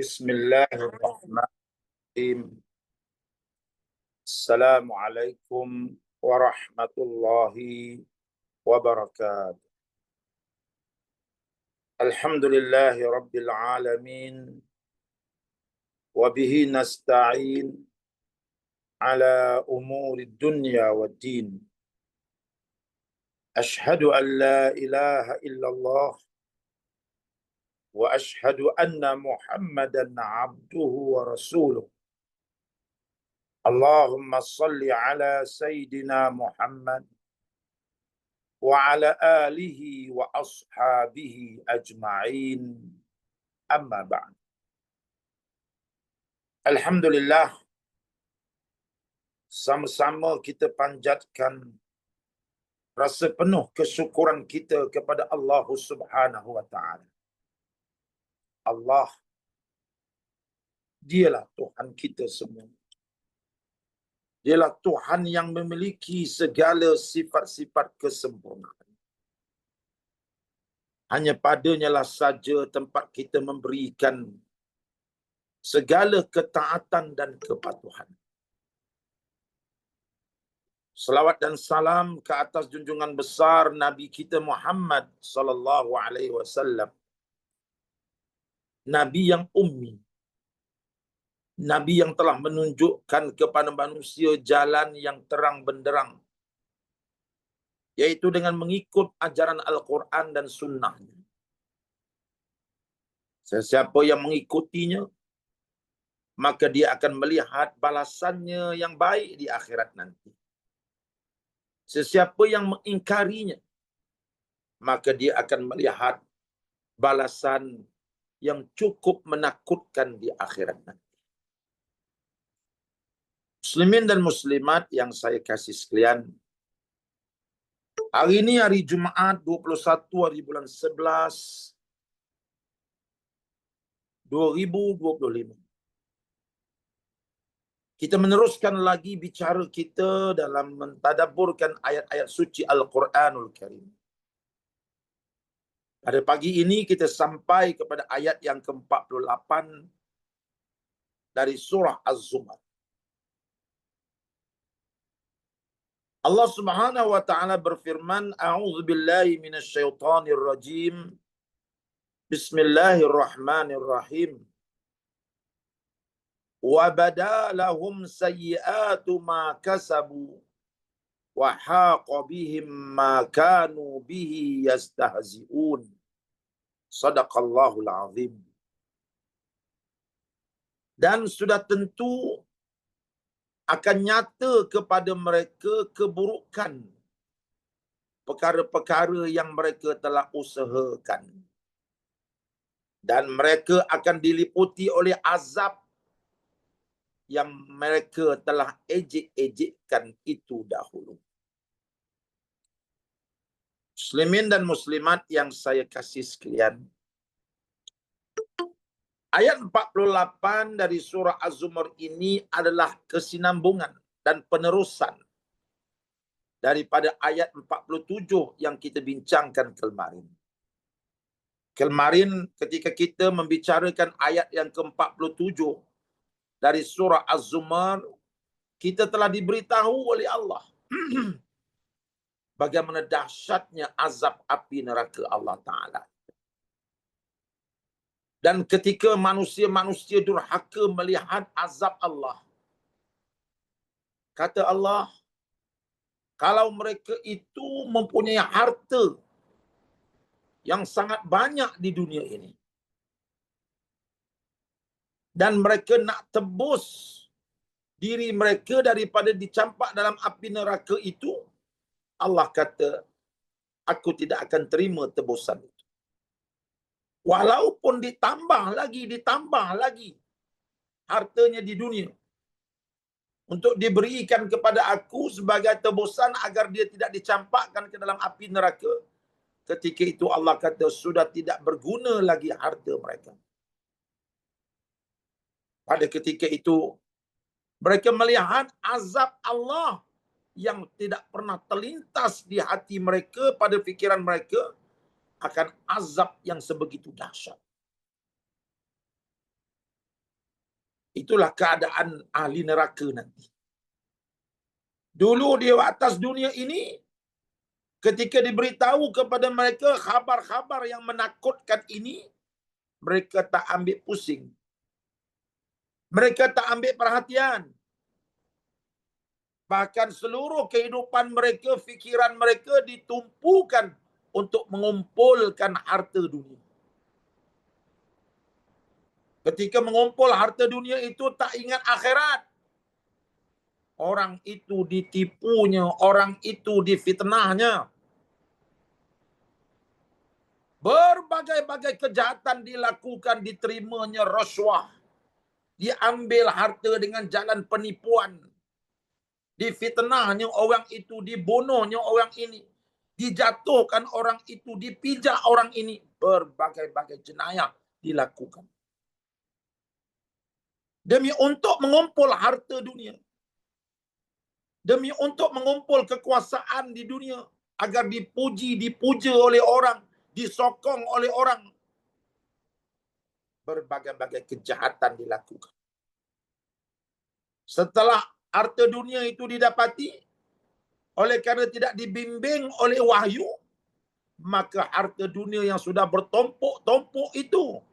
بسم الله الرحمن الرحيم. السلام عليكم ورحمة الله وبركاته. الحمد لله رب العالمين وبه نستعين على أمور الدنيا والدين. أشهد أن لا إله إلا الله واشهد ان محمدا عبده ورسوله اللهم صل على سيدنا محمد وعلى اله واصحابه اجمعين اما بعد Alhamdulillah sama-sama kita panjatkan rasa penuh kesyukuran kita kepada Allah Subhanahu wa taala Allah dialah Tuhan kita semua. Dialah Tuhan yang memiliki segala sifat-sifat kesempurnaan. Hanya padanya lah saja tempat kita memberikan segala ketaatan dan kepatuhan. Salawat dan salam ke atas junjungan besar Nabi kita Muhammad sallallahu alaihi wasallam Nabi yang ummi. Nabi yang telah menunjukkan kepada manusia jalan yang terang benderang. Yaitu dengan mengikut ajaran Al-Quran dan sunnahnya. Sesiapa yang mengikutinya, maka dia akan melihat balasannya yang baik di akhirat nanti. Sesiapa yang mengingkarinya, maka dia akan melihat balasan yang cukup menakutkan di akhirat nanti. Muslimin dan muslimat yang saya kasih sekalian, hari ini hari Jumaat 21 hari bulan 11 2025. Kita meneruskan lagi bicara kita dalam mentadaburkan ayat-ayat suci Al-Quranul Karim. Pada pagi ini kita sampai kepada ayat yang ke-48 dari surah Az-Zumar. Allah Subhanahu wa taala berfirman, "A'udzu billahi minasyaitonir rajim. Bismillahirrahmanirrahim." Wa badalahum sayyi'atu ma kasabu wa haqa bihim ma kanu bihi yastahzi'un sadaqallahul azim dan sudah tentu akan nyata kepada mereka keburukan perkara-perkara yang mereka telah usahakan. Dan mereka akan diliputi oleh azab yang mereka telah ejek-ejekkan itu dahulu. Muslimin dan muslimat yang saya kasih sekalian. Ayat 48 dari surah Az-Zumar ini adalah kesinambungan dan penerusan daripada ayat 47 yang kita bincangkan kemarin. Kemarin ketika kita membicarakan ayat yang ke-47 dari surah Az-Zumar, kita telah diberitahu oleh Allah bagaimana dahsyatnya azab api neraka Allah Ta'ala. Dan ketika manusia-manusia durhaka melihat azab Allah, kata Allah, kalau mereka itu mempunyai harta yang sangat banyak di dunia ini, dan mereka nak tebus diri mereka daripada dicampak dalam api neraka itu, Allah kata, aku tidak akan terima tebusan itu. Walaupun ditambah lagi, ditambah lagi hartanya di dunia. Untuk diberikan kepada aku sebagai tebusan agar dia tidak dicampakkan ke dalam api neraka. Ketika itu Allah kata sudah tidak berguna lagi harta mereka. Pada ketika itu mereka melihat azab Allah yang tidak pernah terlintas di hati mereka pada fikiran mereka akan azab yang sebegitu dahsyat. Itulah keadaan ahli neraka nanti. Dulu di atas dunia ini, ketika diberitahu kepada mereka khabar-khabar yang menakutkan ini, mereka tak ambil pusing. Mereka tak ambil perhatian. Bahkan seluruh kehidupan mereka, fikiran mereka ditumpukan untuk mengumpulkan harta dunia. Ketika mengumpul harta dunia itu tak ingat akhirat. Orang itu ditipunya, orang itu difitnahnya. Berbagai-bagai kejahatan dilakukan, diterimanya rasuah. Diambil harta dengan jalan penipuan. Difitnahnya orang itu, dibunuhnya orang ini. Dijatuhkan orang itu, dipijak orang ini. Berbagai-bagai jenayah dilakukan demi untuk mengumpul harta dunia demi untuk mengumpul kekuasaan di dunia agar dipuji dipuja oleh orang disokong oleh orang berbagai-bagai kejahatan dilakukan setelah harta dunia itu didapati oleh kerana tidak dibimbing oleh wahyu maka harta dunia yang sudah bertumpuk-tumpuk itu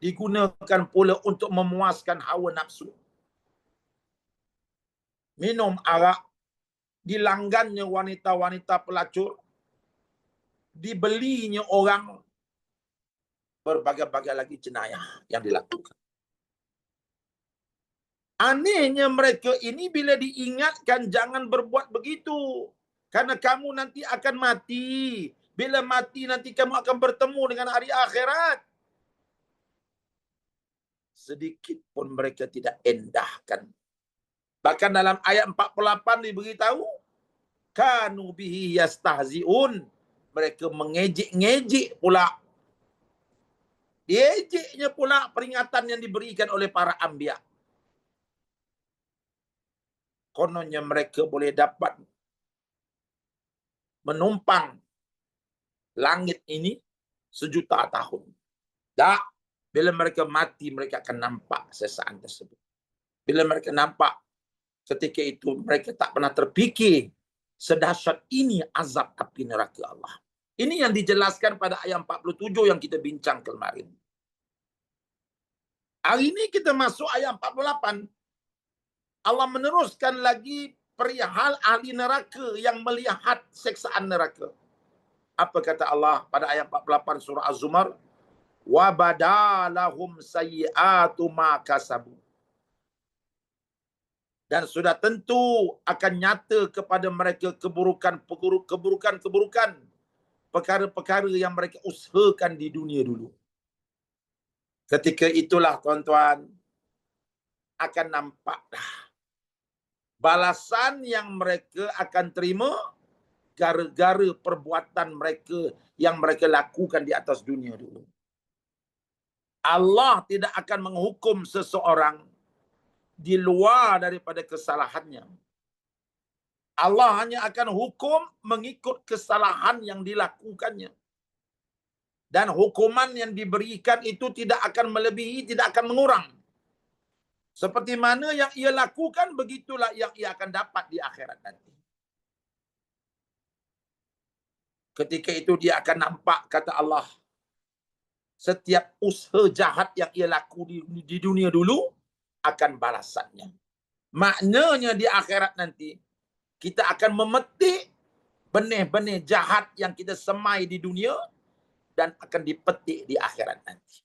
digunakan pula untuk memuaskan hawa nafsu. Minum arak, dilanggannya wanita-wanita pelacur, dibelinya orang, berbagai-bagai lagi jenayah yang dilakukan. Anehnya mereka ini bila diingatkan jangan berbuat begitu. Karena kamu nanti akan mati. Bila mati nanti kamu akan bertemu dengan hari akhirat sedikit pun mereka tidak endahkan. Bahkan dalam ayat 48 diberitahu kanu bihi yastahziun mereka mengejek-ngejek pula diejeknya pula peringatan yang diberikan oleh para anbiya kononnya mereka boleh dapat menumpang langit ini sejuta tahun tak bila mereka mati, mereka akan nampak sesaan tersebut. Bila mereka nampak ketika itu, mereka tak pernah terfikir sedahsyat ini azab api neraka Allah. Ini yang dijelaskan pada ayat 47 yang kita bincang kemarin. Hari ini kita masuk ayat 48. Allah meneruskan lagi perihal ahli neraka yang melihat seksaan neraka. Apa kata Allah pada ayat 48 surah Az-Zumar? wa badalahum sayyi'atu ma kasabu dan sudah tentu akan nyata kepada mereka keburukan keburukan keburukan perkara-perkara yang mereka usahakan di dunia dulu ketika itulah tuan-tuan akan nampak balasan yang mereka akan terima gara-gara perbuatan mereka yang mereka lakukan di atas dunia dulu Allah tidak akan menghukum seseorang di luar daripada kesalahannya. Allah hanya akan hukum mengikut kesalahan yang dilakukannya. Dan hukuman yang diberikan itu tidak akan melebihi, tidak akan mengurang. Seperti mana yang ia lakukan, begitulah yang ia akan dapat di akhirat nanti. Ketika itu dia akan nampak, kata Allah, setiap usaha jahat yang ia laku di, di dunia dulu akan balasannya. Maknanya di akhirat nanti kita akan memetik benih-benih jahat yang kita semai di dunia dan akan dipetik di akhirat nanti.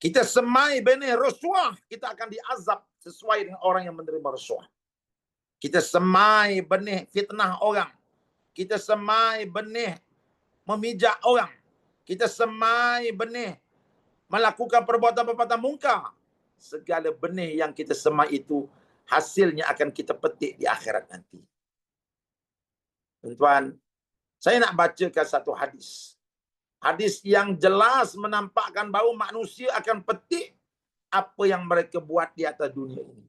Kita semai benih rasuah, kita akan diazab sesuai dengan orang yang menerima rasuah. Kita semai benih fitnah orang. Kita semai benih memijak orang kita semai benih melakukan perbuatan-perbuatan mungkar segala benih yang kita semai itu hasilnya akan kita petik di akhirat nanti. Tuan-tuan saya nak bacakan satu hadis. Hadis yang jelas menampakkan bahawa manusia akan petik apa yang mereka buat di atas dunia ini.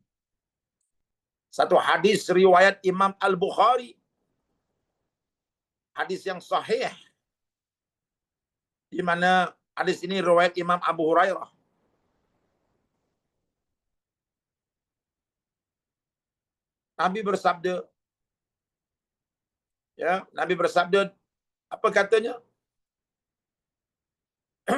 Satu hadis riwayat Imam Al-Bukhari. Hadis yang sahih. Di mana hadis ini riwayat Imam Abu Hurairah. Nabi bersabda ya, Nabi bersabda apa katanya?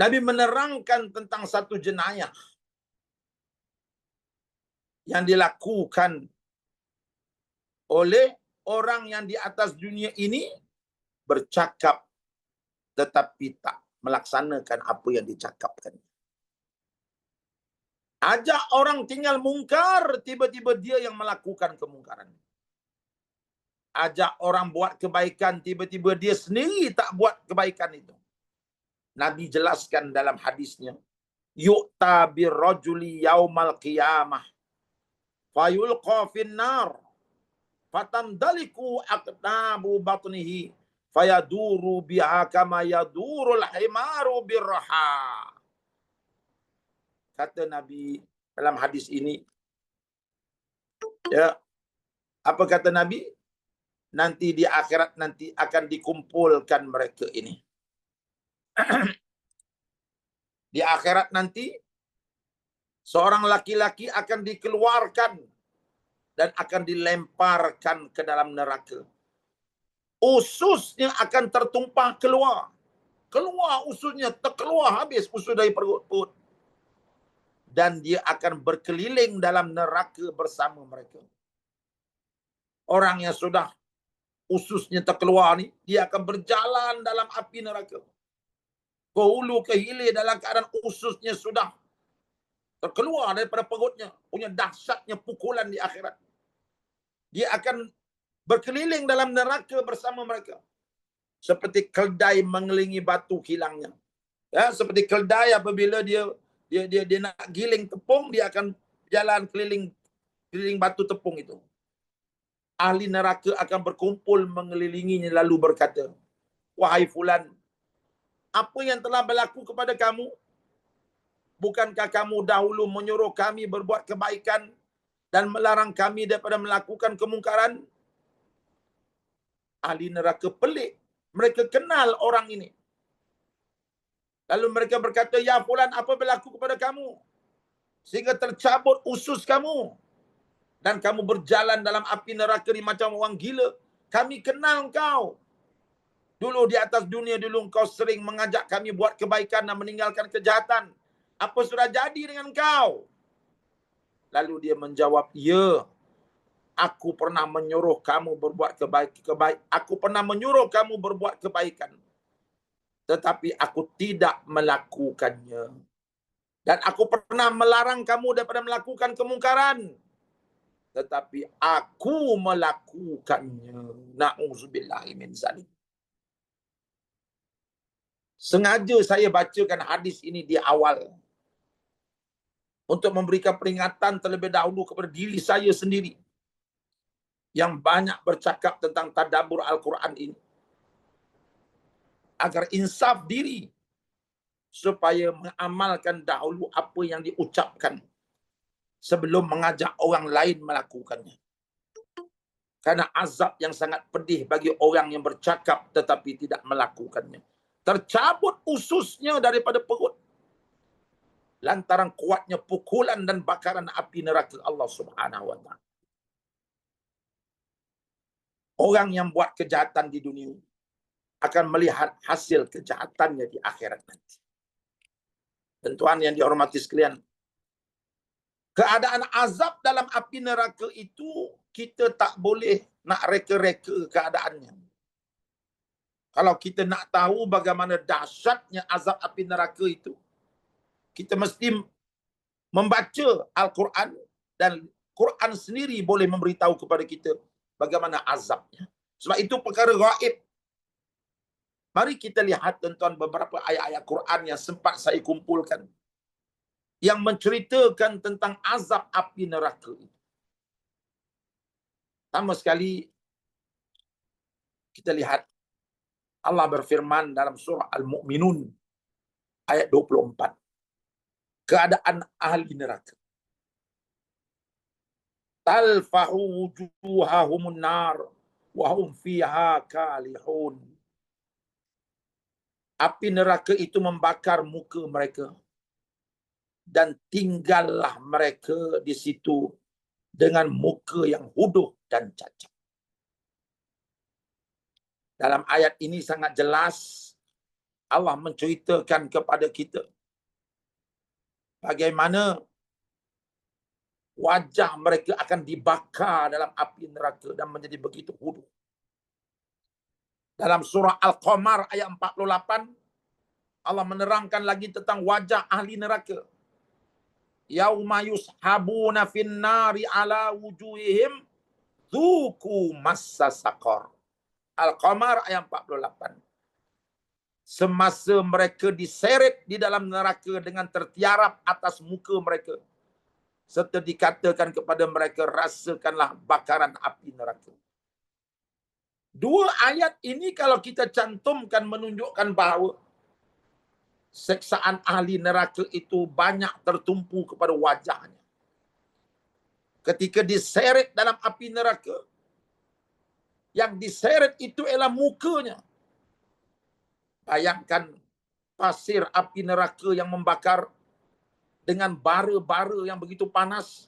Nabi menerangkan tentang satu jenayah yang dilakukan oleh orang yang di atas dunia ini bercakap tetapi tak melaksanakan apa yang dicakapkan. Ajak orang tinggal mungkar, tiba-tiba dia yang melakukan kemungkaran. Ajak orang buat kebaikan, tiba-tiba dia sendiri tak buat kebaikan itu. Nabi jelaskan dalam hadisnya, yu'ta birrajuli yaumal qiyamah fayulqa finnar fatandaliku aqdabu batnihi fayaduru biha kama yadurul himaru birraha kata nabi dalam hadis ini ya apa kata nabi nanti di akhirat nanti akan dikumpulkan mereka ini di akhirat nanti seorang laki-laki akan dikeluarkan dan akan dilemparkan ke dalam neraka ususnya akan tertumpah keluar. Keluar ususnya, terkeluar habis usus dari perut-perut. Dan dia akan berkeliling dalam neraka bersama mereka. Orang yang sudah ususnya terkeluar ni, dia akan berjalan dalam api neraka. Ke hulu ke hilir dalam keadaan ususnya sudah terkeluar daripada perutnya. Punya dahsyatnya pukulan di akhirat. Dia akan berkeliling dalam neraka bersama mereka seperti keldai mengelilingi batu kilangnya ya seperti keldai apabila dia dia dia dia nak giling tepung dia akan jalan keliling keliling batu tepung itu ahli neraka akan berkumpul mengelilinginya lalu berkata wahai fulan apa yang telah berlaku kepada kamu bukankah kamu dahulu menyuruh kami berbuat kebaikan dan melarang kami daripada melakukan kemungkaran ahli neraka pelik. Mereka kenal orang ini. Lalu mereka berkata, Ya Fulan, apa berlaku kepada kamu? Sehingga tercabut usus kamu. Dan kamu berjalan dalam api neraka ini macam orang gila. Kami kenal kau. Dulu di atas dunia dulu kau sering mengajak kami buat kebaikan dan meninggalkan kejahatan. Apa sudah jadi dengan kau? Lalu dia menjawab, Ya, aku pernah menyuruh kamu berbuat kebaik kebaik aku pernah menyuruh kamu berbuat kebaikan tetapi aku tidak melakukannya. Dan aku pernah melarang kamu daripada melakukan kemungkaran. Tetapi aku melakukannya. Nauzubillahi min zalim sengaja saya bacakan hadis ini di awal. Untuk memberikan peringatan terlebih dahulu kepada diri saya sendiri. Yang banyak bercakap tentang tadabur Al-Quran ini. Agar insaf diri supaya mengamalkan dahulu apa yang diucapkan sebelum mengajak orang lain melakukannya. Karena azab yang sangat pedih bagi orang yang bercakap tetapi tidak melakukannya. Tercabut ususnya daripada perut. Lantaran kuatnya pukulan dan bakaran api neraka Allah subhanahu wa ta'ala orang yang buat kejahatan di dunia akan melihat hasil kejahatannya di akhirat nanti. Tentuan yang dihormati sekalian, keadaan azab dalam api neraka itu kita tak boleh nak reka-reka keadaannya. Kalau kita nak tahu bagaimana dahsyatnya azab api neraka itu, kita mesti membaca Al-Quran dan Quran sendiri boleh memberitahu kepada kita bagaimana azabnya. Sebab itu perkara gaib. Mari kita lihat tuan-tuan beberapa ayat-ayat Quran yang sempat saya kumpulkan. Yang menceritakan tentang azab api neraka. Pertama sekali, kita lihat Allah berfirman dalam surah Al-Mu'minun ayat 24. Keadaan ahli neraka talfahu wujuhahumun nar wa hum fiha kalihun api neraka itu membakar muka mereka dan tinggallah mereka di situ dengan muka yang huduh dan cacat. Dalam ayat ini sangat jelas Allah menceritakan kepada kita bagaimana wajah mereka akan dibakar dalam api neraka dan menjadi begitu huduh. Dalam surah Al-Qamar ayat 48 Allah menerangkan lagi tentang wajah ahli neraka. Yauma yushabuna fin nari ala wujuhihim dhuku massa saqar. Al-Qamar ayat 48. Semasa mereka diseret di dalam neraka dengan tertiarap atas muka mereka. Serta dikatakan kepada mereka, rasakanlah bakaran api neraka. Dua ayat ini kalau kita cantumkan menunjukkan bahawa seksaan ahli neraka itu banyak tertumpu kepada wajahnya. Ketika diseret dalam api neraka, yang diseret itu ialah mukanya. Bayangkan pasir api neraka yang membakar dengan bara-bara yang begitu panas,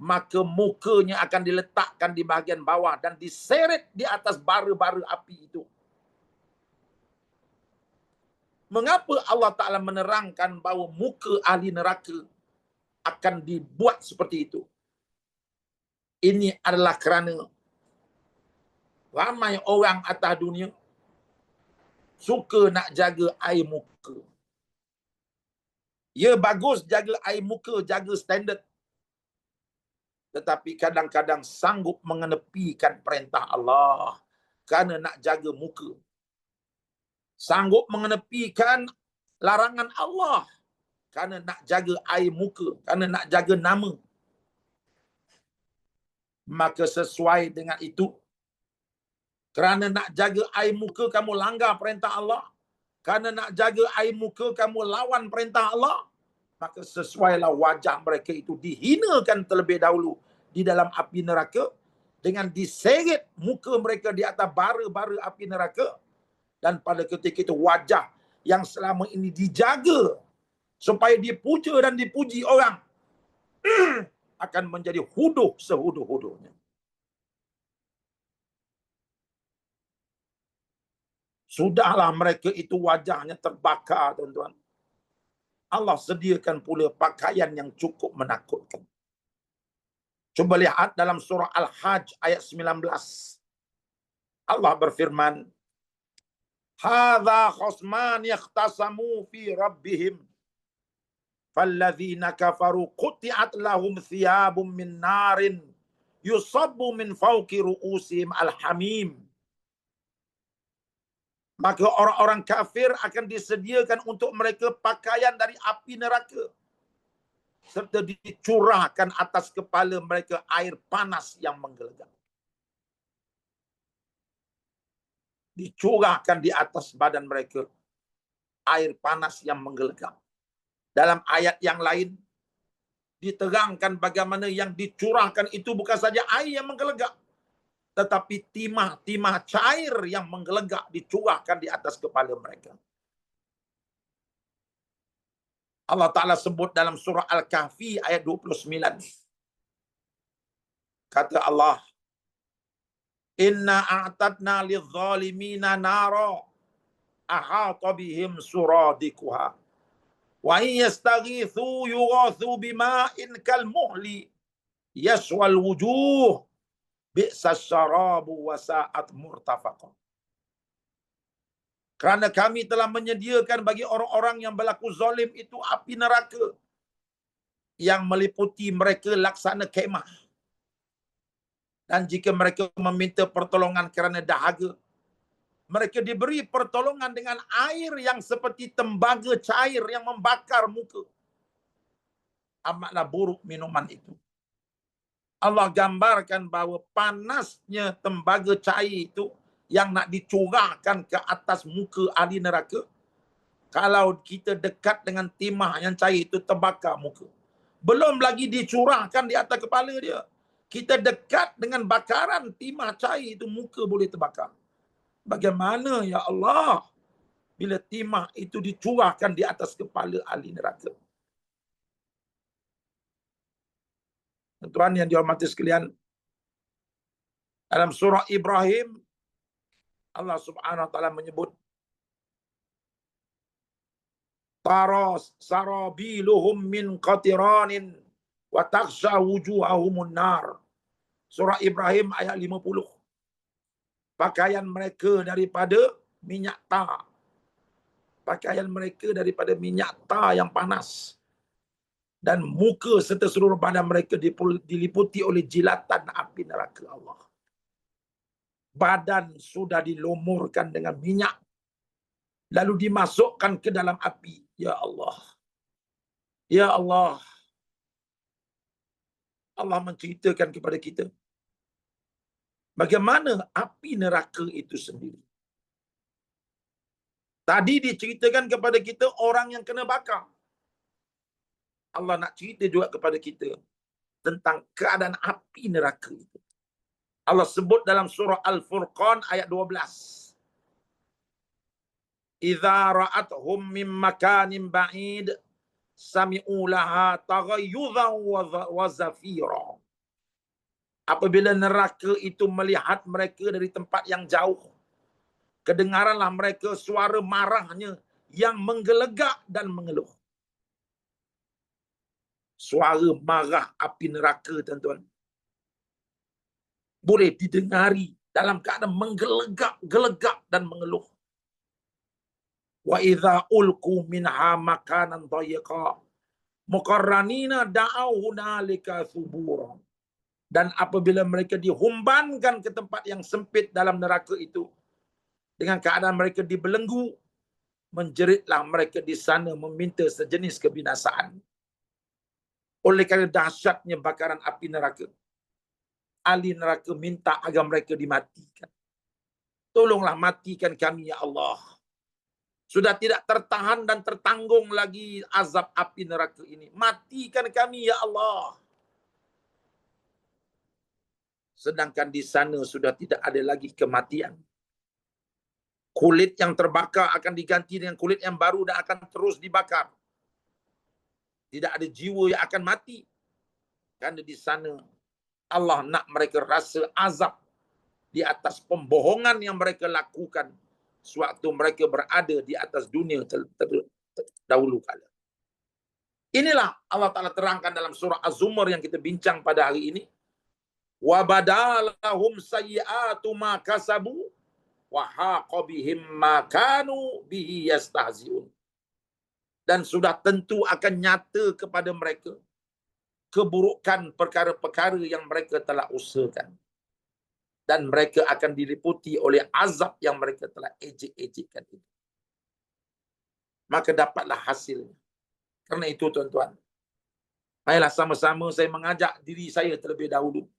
maka mukanya akan diletakkan di bahagian bawah dan diseret di atas bara-bara api itu. Mengapa Allah Ta'ala menerangkan bahawa muka ahli neraka akan dibuat seperti itu? Ini adalah kerana ramai orang atas dunia suka nak jaga air muka. Ya bagus jaga air muka, jaga standard. Tetapi kadang-kadang sanggup mengenepikan perintah Allah kerana nak jaga muka. Sanggup mengenepikan larangan Allah kerana nak jaga air muka, kerana nak jaga nama. Maka sesuai dengan itu, kerana nak jaga air muka kamu langgar perintah Allah. Kerana nak jaga air muka kamu lawan perintah Allah. Maka sesuailah wajah mereka itu dihinakan terlebih dahulu di dalam api neraka. Dengan diseret muka mereka di atas bara-bara api neraka. Dan pada ketika itu wajah yang selama ini dijaga. Supaya dipuja dan dipuji orang. akan menjadi huduh sehuduh-huduhnya. Sudahlah mereka itu wajahnya terbakar, tuan-tuan. Allah sediakan pula pakaian yang cukup menakutkan. Cuba lihat dalam surah Al-Hajj ayat 19. Allah berfirman, "Hadza khusman yahtasamu fi rabbihim falladzina kafaru quti'at lahum thiyabun min narin yusabbu min fawqi ru'usihim al-hamim." Maka orang-orang kafir akan disediakan untuk mereka pakaian dari api neraka. Serta dicurahkan atas kepala mereka air panas yang menggelegak dicurahkan di atas badan mereka air panas yang menggelegak dalam ayat yang lain diterangkan bagaimana yang dicurahkan itu bukan saja air yang menggelegak tetapi timah-timah cair yang menggelegak dicurahkan di atas kepala mereka. Allah Ta'ala sebut dalam surah Al-Kahfi ayat 29. Kata Allah, Inna a'tadna lizalimina nara ahata bihim suradikuha. Wa in yastaghithu yughathu bima'in kal muhli yaswal wujuh bi'sa syarabu wa sa'at murtafaqah. Kerana kami telah menyediakan bagi orang-orang yang berlaku zalim itu api neraka yang meliputi mereka laksana kemah. Dan jika mereka meminta pertolongan kerana dahaga, mereka diberi pertolongan dengan air yang seperti tembaga cair yang membakar muka. Amatlah buruk minuman itu. Allah gambarkan bahawa panasnya tembaga cair itu yang nak dicurahkan ke atas muka ahli neraka. Kalau kita dekat dengan timah yang cair itu terbakar muka. Belum lagi dicurahkan di atas kepala dia. Kita dekat dengan bakaran timah cair itu muka boleh terbakar. Bagaimana ya Allah bila timah itu dicurahkan di atas kepala ahli neraka. Tuan yang dihormati sekalian, dalam surah Ibrahim, Allah subhanahu wa ta'ala menyebut, Taras sarabiluhum min qatiranin wa taksha wujuhahumun nar. Surah Ibrahim ayat 50. Pakaian mereka daripada minyak tar. Pakaian mereka daripada minyak tar yang panas. Dan muka serta seluruh badan mereka diliputi oleh jilatan api neraka Allah. Badan sudah dilumurkan dengan minyak. Lalu dimasukkan ke dalam api. Ya Allah. Ya Allah. Allah menceritakan kepada kita. Bagaimana api neraka itu sendiri. Tadi diceritakan kepada kita orang yang kena bakar. Allah nak cerita juga kepada kita tentang keadaan api neraka itu. Allah sebut dalam surah Al-Furqan ayat 12. Iza ra'athum min makanin ba'id sami'u laha taghayyudhan wa zafira. Apabila neraka itu melihat mereka dari tempat yang jauh, kedengaranlah mereka suara marahnya yang menggelegak dan mengeluh. Suara marah api neraka, tuan-tuan. Boleh didengari dalam keadaan menggelegak, gelegak dan mengeluh. Wa idza ulqu minha makanan dayiqa muqarranina da'au hunalika subura. Dan apabila mereka dihumbankan ke tempat yang sempit dalam neraka itu dengan keadaan mereka dibelenggu menjeritlah mereka di sana meminta sejenis kebinasaan oleh kerana dahsyatnya bakaran api neraka ahli neraka minta agar mereka dimatikan tolonglah matikan kami ya Allah sudah tidak tertahan dan tertanggung lagi azab api neraka ini. Matikan kami ya Allah. Sedangkan di sana sudah tidak ada lagi kematian. Kulit yang terbakar akan diganti dengan kulit yang baru dan akan terus dibakar. Tidak ada jiwa yang akan mati. Karena di sana Allah nak mereka rasa azab di atas pembohongan yang mereka lakukan sewaktu mereka berada di atas dunia terdahulu kala. Inilah Allah Ta'ala terangkan dalam surah Az-Zumar yang kita bincang pada hari ini. Sayyi'atu ma kasabu wa haqa bihim ma kanu bihi yastahzi'un. Dan sudah tentu akan nyata kepada mereka keburukan perkara-perkara yang mereka telah usahakan dan mereka akan diliputi oleh azab yang mereka telah ejek-ejekkan itu. Maka dapatlah hasilnya. Karena itu tuan-tuan, marilah sama-sama saya mengajak diri saya terlebih dahulu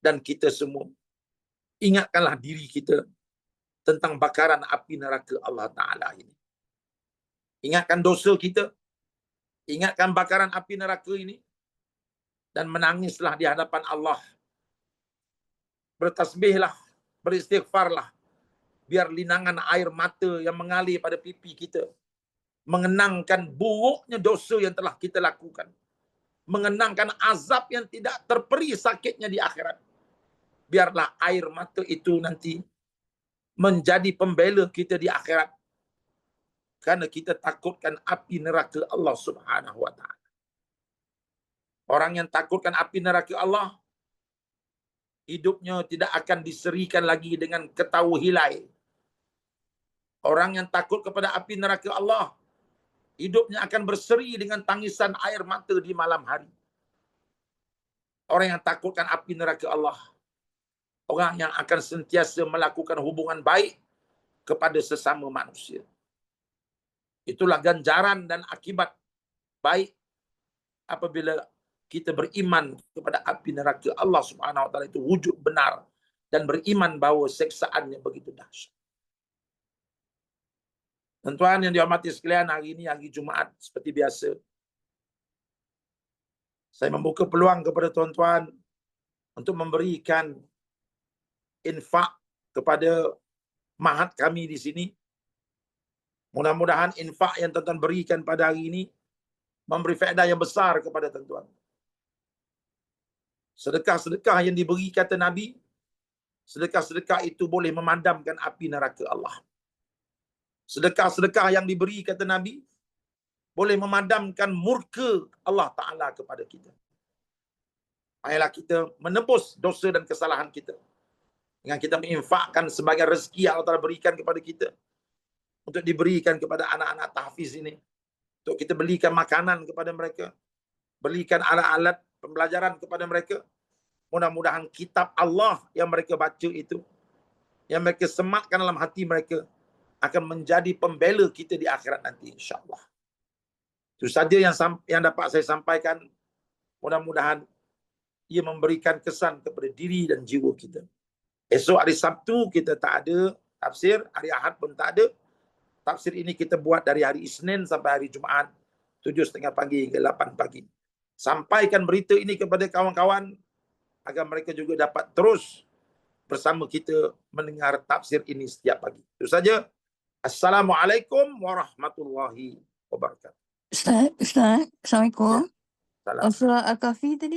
dan kita semua ingatkanlah diri kita tentang bakaran api neraka Allah Taala ini. Ingatkan dosa kita, ingatkan bakaran api neraka ini dan menangislah di hadapan Allah bertasbihlah, beristighfarlah. Biar linangan air mata yang mengalir pada pipi kita. Mengenangkan buruknya dosa yang telah kita lakukan. Mengenangkan azab yang tidak terperi sakitnya di akhirat. Biarlah air mata itu nanti menjadi pembela kita di akhirat. Karena kita takutkan api neraka Allah subhanahu wa ta'ala. Orang yang takutkan api neraka Allah, hidupnya tidak akan diserikan lagi dengan ketawa hilai. Orang yang takut kepada api neraka Allah, hidupnya akan berseri dengan tangisan air mata di malam hari. Orang yang takutkan api neraka Allah, orang yang akan sentiasa melakukan hubungan baik kepada sesama manusia. Itulah ganjaran dan akibat baik apabila kita beriman kepada api neraka Allah Subhanahu wa taala itu wujud benar dan beriman bahawa seksaannya begitu dahsyat. Tuan-tuan yang dihormati sekalian, hari ini hari Jumaat seperti biasa. Saya membuka peluang kepada tuan-tuan untuk memberikan infak kepada mahat kami di sini. Mudah-mudahan infak yang tuan-tuan berikan pada hari ini memberi faedah yang besar kepada tuan-tuan Sedekah-sedekah yang diberi kata Nabi, sedekah-sedekah itu boleh memadamkan api neraka Allah. Sedekah-sedekah yang diberi kata Nabi, boleh memadamkan murka Allah Ta'ala kepada kita. Ayolah kita menebus dosa dan kesalahan kita. Dengan kita menginfakkan sebagai rezeki yang Allah Ta'ala berikan kepada kita. Untuk diberikan kepada anak-anak tahfiz ini. Untuk kita belikan makanan kepada mereka. Belikan alat-alat pembelajaran kepada mereka. Mudah-mudahan kitab Allah yang mereka baca itu. Yang mereka sematkan dalam hati mereka. Akan menjadi pembela kita di akhirat nanti insyaAllah. Itu saja yang yang dapat saya sampaikan. Mudah-mudahan ia memberikan kesan kepada diri dan jiwa kita. Esok hari Sabtu kita tak ada tafsir, hari Ahad pun tak ada. Tafsir ini kita buat dari hari Isnin sampai hari Jumaat, tujuh setengah pagi hingga lapan pagi. Sampaikan berita ini kepada kawan-kawan agar mereka juga dapat terus bersama kita mendengar tafsir ini setiap pagi. Itu saja. Assalamualaikum warahmatullahi wabarakatuh. Ustaz, Ustaz, Assalamualaikum. Salam. Surah Al-Kahfi tadi